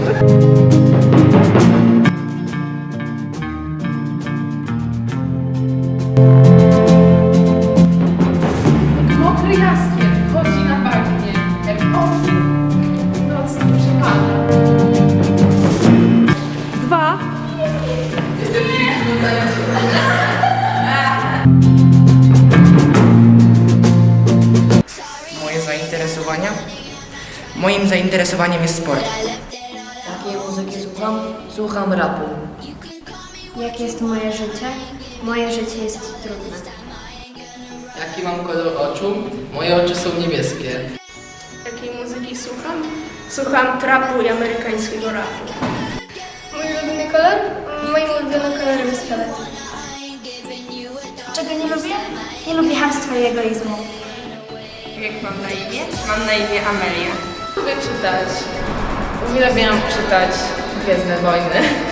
Mokry jaskier chodzi na bagnie, jak ogień w nocnym przepada. Dwa. Moje zainteresowania? Moim zainteresowaniem jest sport. Jakiej muzyki słucham? Słucham rapu. Jakie jest moje życie? Moje życie jest trudne. Jaki mam kolor oczu? Moje oczy są niebieskie. Jakiej muzyki słucham? Słucham trapu i amerykańskiego rapu. Mój ulubiony kolor? Moim ulubionym kolorem jest fiolet. Czego nie lubię? Nie lubię hamstwa i egoizmu. Jak mam na imię? Mam na imię Amelia. Lubię czytać. Uwielbiam czytać Gwiezdne Wojny.